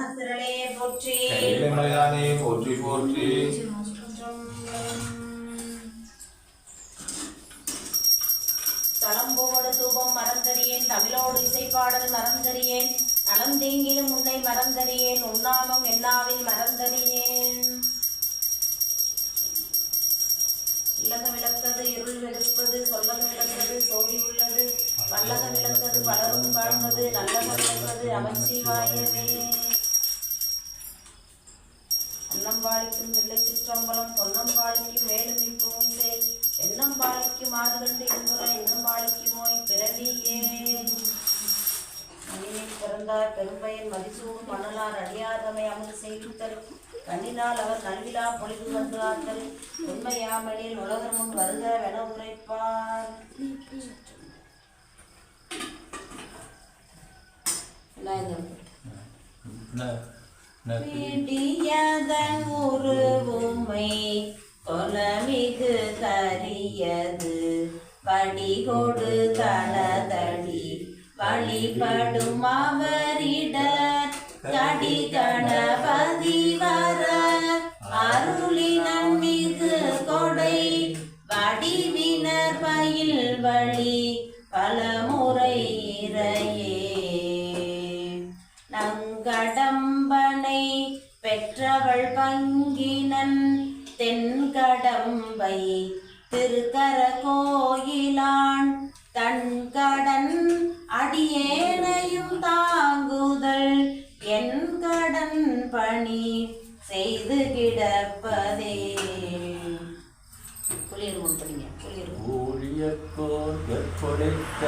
வானத்திரளே போற்றி. கையிலைமலையானே போற்றி போற்றி. தளம்போடு தூபம் மறந்தறியேன் தமிழோடு இசைப்பாடல் மறந்தறியேன் நலந்தீங்கிலும் உன்னை மறந்தறியேன் உன்னாமம் என்னாவில் மறந்தறியேன். இல்லக விளக்கது இருள் வெளுப்பது சொல்லக விளக்கது சோதி உள்ளது வல்லக விளக்கது பலரும் காண்பது நல்லக விளக்கது அமைச்சிவாயவே. அன்னம்பாளிக்கும் வெள்ளை சிற்றம்பலம் பொன்னம்பாளிக்கும் மேலும் இப்பூந்தே எண்ணம்பாளிக்கும் ஆறுகண்டு இன்முறை இன்னம்பாளிக்குமோய் பிறவியே. மணியை பிறந்தார் பெரும்பயன் மதிசூடும் மணலார் அடியாதமை அமுது செய்வித்தல் கண்ணினால் அவர் நல்விழா பொழிவு வந்து ஆத்தல் உண்மையாமலில் உலகம் முன் வருக வென உரைப்பார். இது? பிடியதன் உருவுமை தொலமிகு கரியது. படிகொடு தளதடி வழிபடும் அவரிடர். கடி கணபதி வர அருளினன் மிகு கொடை. வடிவினர் பயில் வழி பலமுறை பெற்றவள் பங்கினன் தென்கடம்பை திருக்கர கோயிலான் தன் கடன் அடியேனையும் தாங்குதல் என் கடன் பணி செய்து கிடப்பதே. குளிர் முன்படிங்க குளிர் ஊழியக்கோன் கற்பொடைத்த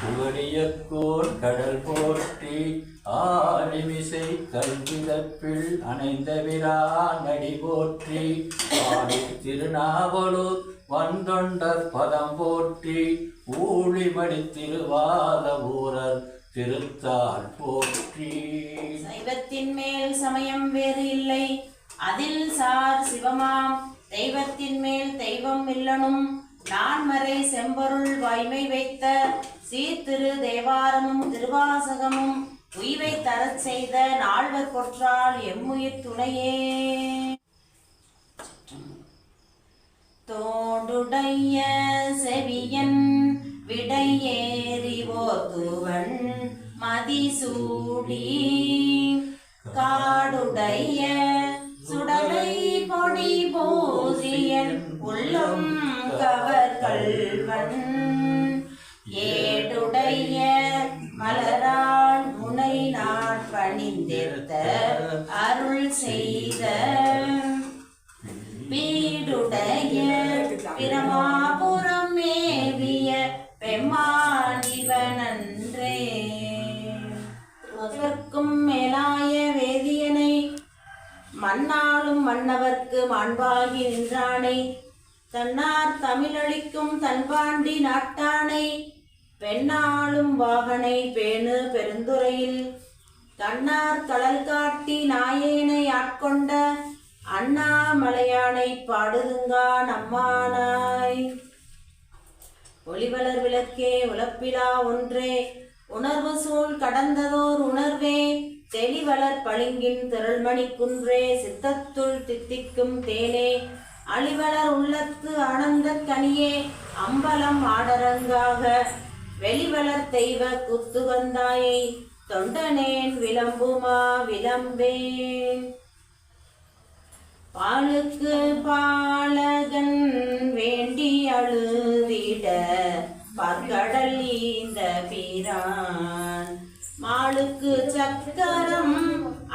புகழியக்கோன் கடல் போட்டி போற்றி. ஆடி திருநாவலூர் வந்தொண்டர் பதம் போற்றி. ஊழிமடி திருவாத ஊரர் திருத்தால் போற்றி. சைவத்தின் மேல் சமயம் வேறு இல்லை. அதில் சார் சிவமாம். தெய்வத்தின் மேல் தெய்வம் இல்லனும். நான்மறை செம்பொருள் வாய்மை வைத்த சீர்திரு தேவாரமும் திருவாசகமும் உய்வை தரச் செய்த நால்வர் கொற்றால் எம்முயிர் துணையே. தோடுடைய செவியன் விடையேறி ஓதுவன் மதிசூடி. காடுடைய சுடலை பொடி பூசியன் உள்ளும் கவர் கல்வன் ஏடுடைய மலரால் முனை நான் பணிந்திருத்த அருள் செய்த வீடுடைய பிரமாபுரம் மேவிய பெம்மானிவனன்றே. அதற்கும் மேலாய வேதியனை மண்ணாளும் மன்னவர்க்கு மாண்பாகி நின்றானை. தன்னார் தமிழளிக்கும் தன்பாண்டி நாட்டானை பெண்ணாளும் வாகனை பேணு பெருந்துறையில். கண்ணார் தளல் காட்டி நாயேனை ஆட்கொண்ட அண்ணாமலையானை பாடுதுங்கா நம்மானாய். ஒளிவளர் விளக்கே உழப்பிலா ஒன்றே உணர்வு சூழ் கடந்ததோர் உணர்வே தெளிவளர் பளிங்கின் திரள்மணி குன்றே சித்தத்துள் தித்திக்கும் தேனே அழிவளர் உள்ளத்து ஆனந்த கனியே அம்பலம் ஆடரங்காக வெளிவளர் தெய்வ குத்து வந்தாயை தொண்டனேன் விளம்புமா விளம்பேன் பாலுக்கு பாலகன் வேண்டி அழுதிட பார்க்கடல் இந்த பிரான். மாளுக்கு சக்கரம்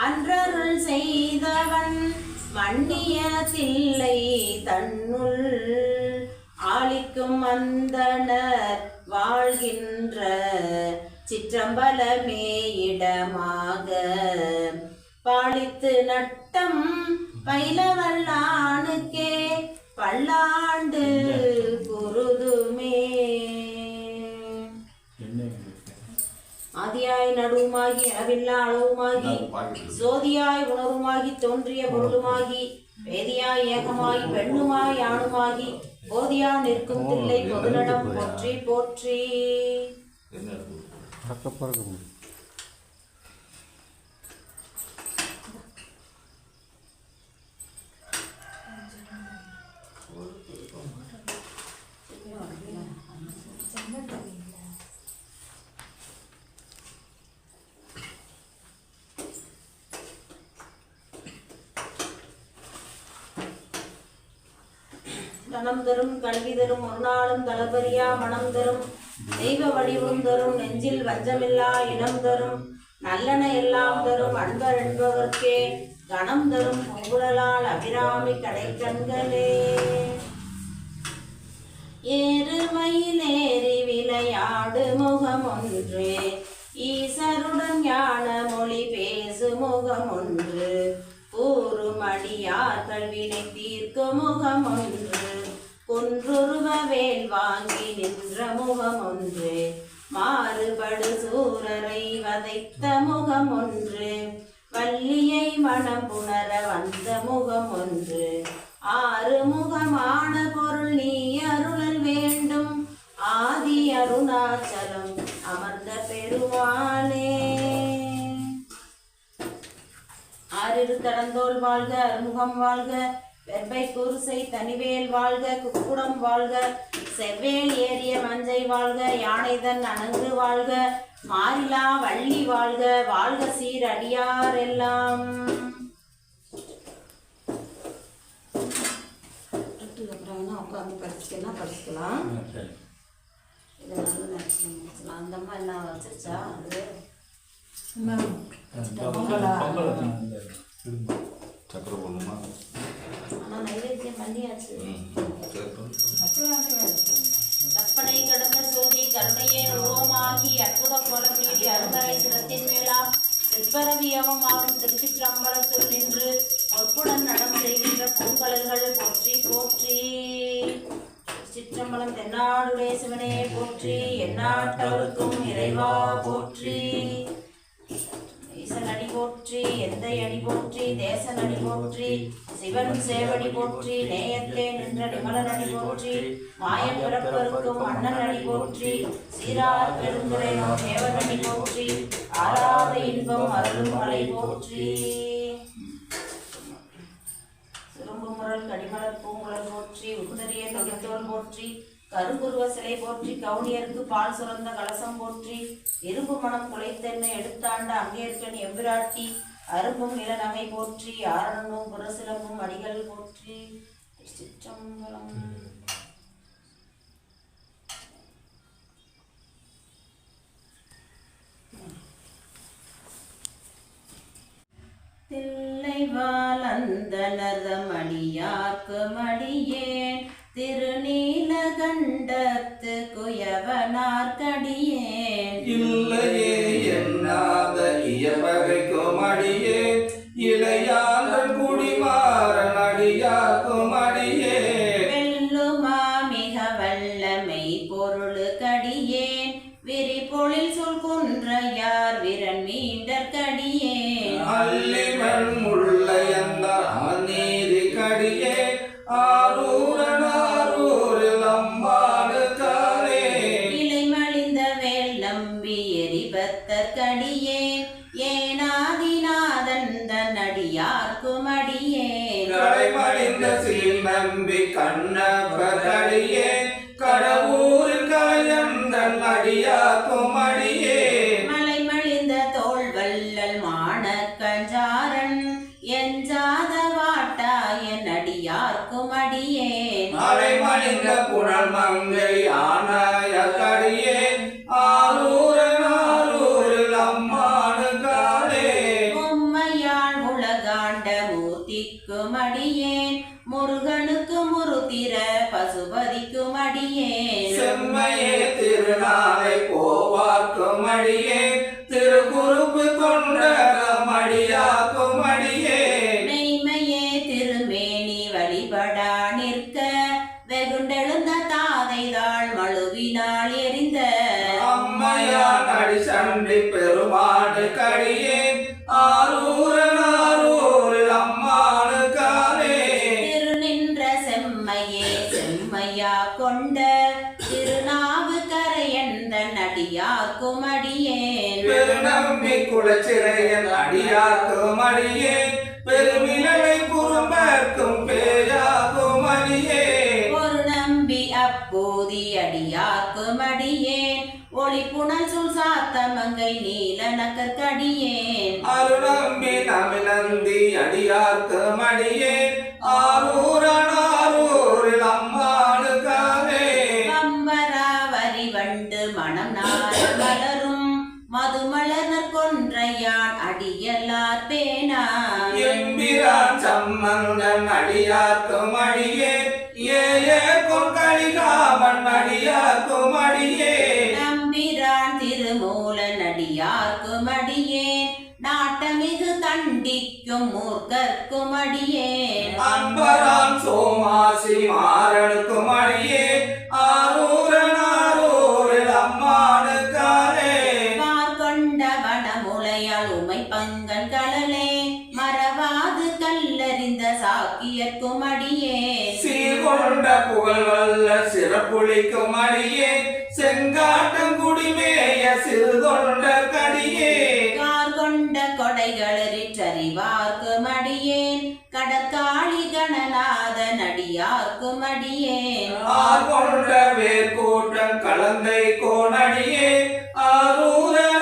அன்றருள் செய்தவன் மன்னிய தில்லை தன்னுள். ஆளிக்கும் அந்தனர் வாழ்கின்ற சிற்றம்பலமே இடமாக. பாலித்து நட்டம் பயிலவல்லானுக்கே பல்லாண்டு குருதுமே ஆதியாய் நடுவுமாகி அளவில்லா அளவுமாகி சோதியாய் உணவுமாகி தோன்றிய பொருளுமாகி வேதியாய் ஏகமாய் பெண்ணுமாய் ஆணுமாகி போதியா நிற்கும் தில்லை பொதுநடம் போற்றி போற்றி. தனம் தரும் கல்வி தரும் ஒரு நாளும் தளபரியா மனம் தரும். தெய்வ வடிவம் தரும் நெஞ்சில் வஞ்சமில்லா இனம் தரும். நல்லன எல்லாம் தரும் அன்பர் என்பவர்க்கே கணம் தரும். பொங்குழலால் அபிராமி கடைக்கண்களே. ஏறுமையிலேறி விளையாடு முகம் ஒன்று ஈசருடன் ஞான மொழி பேசு முகம் ஒன்று கூறும் அடியார் கல்வினை தீர்க்கும் முகம் ஒன்று குன்றுருவ வேல் வாங்கி நின்ற முகம் ஒன்று மாறுபடு சூரரை வதைத்த முகம் ஒன்று வள்ளியை மனம் புணர வந்த முகம் ஒன்று ஆறு முகமான பொருள் நீ அருளல் வேண்டும் ஆதி அருணாச்சலம் அமர்ந்த பெருமாளே. ஆறிரு தடந்தோள் வாழ்க அருமுகம் வாழ்க. வெப்பை குருசை தனிவேல் வாழ்க குக்குடம் வாழ்க செவ்வேல் ஏறிய மஞ்சை வாழ்க யானைதன் அணங்கு வாழ்க மாறிலா வள்ளி வாழ்க வாழ்க சீர் அடியார் எல்லாம். உட்காந்து படிச்சுக்கலாம் படிச்சுக்கலாம். இதை நினச்சிக்கலாம் அந்த அம்மா என்ன வச்சிருச்சா? அது சக்கரை சரி கற்பனை கடந்த சோதி கருணையே உருவமாகி அற்புத கோலம் நீடி அருமறை சிரத்தின் மேலாம் திருப்பரவியவமாகும் திருச்சிற்றம்பலத்தில் நின்று பொற்புடன் நடம் செய்கின்ற பூங்கலல்கள் போற்றி போற்றி. சிற்றம்பலம் தென்னாடுடைய சிவனே போற்றி எந்நாட்டவருக்கும் இறைவா போற்றி. போற்றி எந்தை அடி போற்றி தேசன் அடி போற்றி சிவன் சேவடி போற்றி நேயத்தே நின்ற நிமலன் அடி போற்றி மாயன் பிறப்பருக்கும் அண்ணன் அடி போற்றி சீரார் பெருந்துரையும் தேவன் அடி போற்றி ஆறாத இன்பம் அருளும் மலை போற்றி. சுரும்பு முரல் கடிமலர் பூங்குழல் போற்றி உத்தரிய தொழித்தோல் போற்றி கருங்குருவ சிலை போற்றி கவுனியருக்கு பால் சுரந்த கலசம் போற்றி இரும்பு மனம் குலைத்தென்னை எடுத்தாண்ட அங்கேற்கன் எம்பிராட்டி அரும்பும் இளநகை போற்றி ஆரணமும் புறசிலம்பும் அடிகள் போற்றி. சிற்றம்பலம் தில்லைவால் அந்த மடியேன் திருநீலகண்டத்து குயவனார்க்கடியேன் இல்லையே. அடியார்க்கும் அடியேன் அலைமணிந்த புனல் மங்கை ஆனாய கடியே. ஆரூரன் ஆரூரில் அம்மானு காலே உம்மையாள் உலகாண்ட மூர்த்திக்கும் அடியேன் முருகனுக்கு முருத்திர பசுபதிக்கும் அடியேன் செம்மையே திருநாளை போவார்க்கும் அடியே நம்பி குலச்சிறையன் அடியாக்கும் அடியே பெருமிழலை குறும்பர்க்கும் பேராகும் அடியே ஒரு நம்பி அப்போதி அடியாக்கும் அடியேன் ஒளி புனல் சுல் சாத்தமங்கை நீல நக்கற்கடியேன். அருணம்பி தமிழந்தி அடியார்க்கும் அடியேன் ஆரூரன் ஆரூரில் அம்மாளுக்காவே அம்பராவரி வண்டு மனம் நாள் மலரும் மதுமலர் கொன்றையான் அடியலார் பேனா எம்பிரான் சம்மங்கன் அடியார்க்கும் அடியே ஏ கொங்கலிகாமன் அடியார்க்கும் அடியே. நம்பிரான் திருமூலன் அடியார்க்கும் அடியே நாட்டமிகு தண்டிக்கும் மூர்க்கர்க்கும் அடியே. அன்பரான் சோமாசி மாறனுக்கும் அடியே புகழ் வல்ல சிறப்புளிக்கும் அடியே செங்காட்டம் குடிமேய சிறுதொண்ட கடியே. கார் கொண்ட கொடைகளிற்றறிவார்க்கும் அடியேன் கடற்காளி கணநாதன் அடியார்க்கும் அடியேன். ஆர்கொண்ட வேர்கூட்டம் கலந்தை கோணடியே ஆரூரன்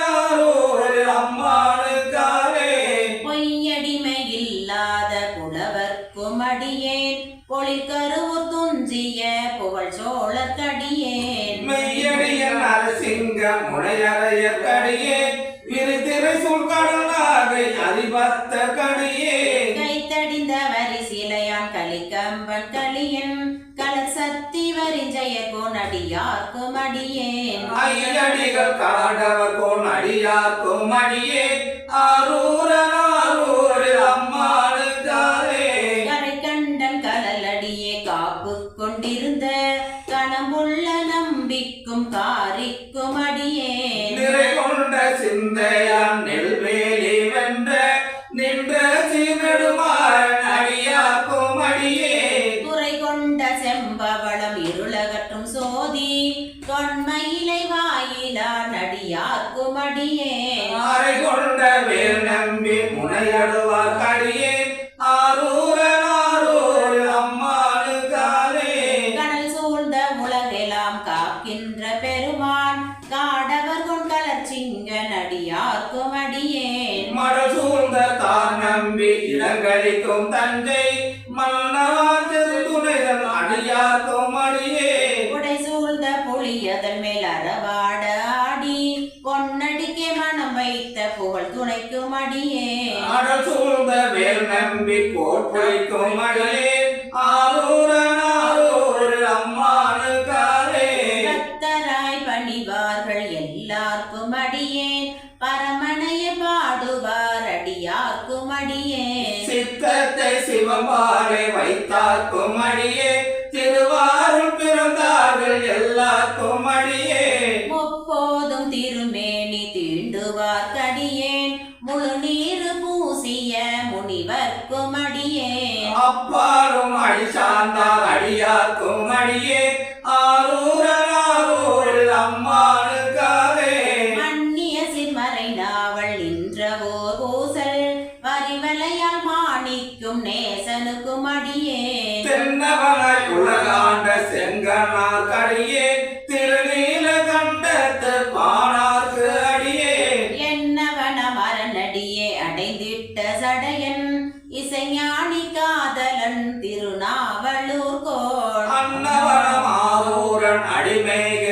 சுல்கடனாகை அதிபத்த கடியே கைத்தடிந்த வரி சிலையான் கலிக்கம்பன் களியன் கலர் சக்தி வரிஞ்சய கோனடியார்க்கும் அடியேன். ஐயடிகள் காடவர் கோன் அடியார்க்கும் அடியே ஆரூரன் ஆரூரில் அம்மானுக்காரே சிங்க நடியார்க்கும் அடியேன் மடல் சூழ்ந்த தார் நம்பி இளங்கழிக்கும் தஞ்சை மன்னவார் திருத்துணைதன் அடியார்க்கும் அடியே உடை சூழ்ந்த புலியதன் மேல் அறவாட ஆடி பொன்னடிக்கே மனம் வைத்த புகழ் துணைக்கும் அடியேன் அடல் சூழ்ந்த வேல் நம்பி கோட்பொழிக்கும் அடியே பணிவார்கள் எல்லார்க்கும் அடியேன். பரமனைய பாடுவார் அடியார்க்கும் அடியேன். சித்தத்தை சிவபாலை வைத்தார்க்கும் அடியே திருவாரூர் பிறந்தார்கள் எல்லாருக்கும் அடியே முப்போதும் திருமேனி தீண்டுவார் கடியேன் முழு நீரு பூசிய முனிவர்க்கும் அடியேன். அப்பாலும் அடி சார்ந்தார் அடியார்க்கும் அடியே ஆரூரன் செங்கனார் கடியே திருநீல கண்டத்து பானார்க்கு அடியே. என்னவன மரணடியே அடைந்திட்ட சடையன் இசைஞானி காதலன் திருநாவலூர் கோள். அடிமேக